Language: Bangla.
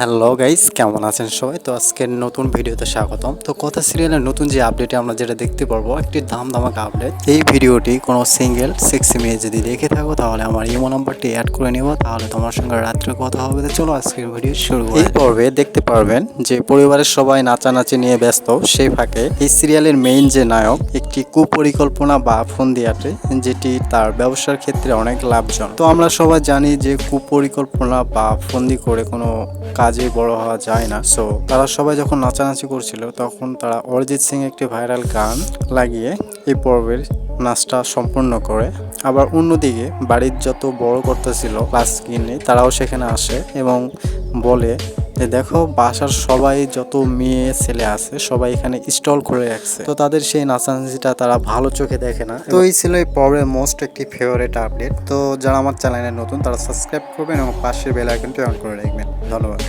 হ্যালো গাইস কেমন আছেন সবাই? তো আজকের নতুন ভিডিওতে স্বাগতম। তো কথা সিরিয়ালের নতুন যে আপডেটে আমরা যেটা দেখতে পারব একটি দাম ধামাকা আপডেট এই ভিডিওটি কোনো সিঙ্গেল সিক্স মেয়ে যদি দেখে থাকো তাহলে আমার ইমো নাম্বারটি অ্যাড করে নিব। তাহলে তোমার সঙ্গে রাত্রে কথা হবে। তো চলো আজকের ভিডিও শুরু এই পর্বে দেখতে পারবেন যে পরিবারের সবাই নাচানাচি নিয়ে ব্যস্ত। সেই ফাঁকে এই সিরিয়ালের মেইন যে নায়ক একটি কুপরিকল্পনা বা ফন্দিয়াটে যেটি তার ব্যবসার ক্ষেত্রে অনেক লাভজনক। তো আমরা সবাই জানি যে কুপরিকল্পনা বা ফোন ফন্দি করে কোনো কাজে বড় হওয়া যায় না। সো তারা সবাই যখন নাচানাচি করছিল, তখন তারা অরিজিৎ সিং একটি ভাইরাল গান লাগিয়ে এই পর্বের নাচটা সম্পূর্ণ করে। আবার অন্যদিকে বাড়ির যত বড় কর্তা ছিল ক্লাস কিনে তারাও সেখানে আসে এবং বলে দেখো, বাসার সবাই যত মেয়ে ছেলে আছে, সবাই এখানে স্টল করে রাখছে। তো তাদের সেই নাচানাচিটা তারা ভালো চোখে দেখে না। তো এই ছিল এই পর্বের মোস্ট একটি ফেভারিট আপডেট তো যারা আমার চ্যানেলে নতুন, তারা সাবস্ক্রাইব করবেন এবং পাশের বেল আইকনটি অন করে রাখবেন। ধন্যবাদ।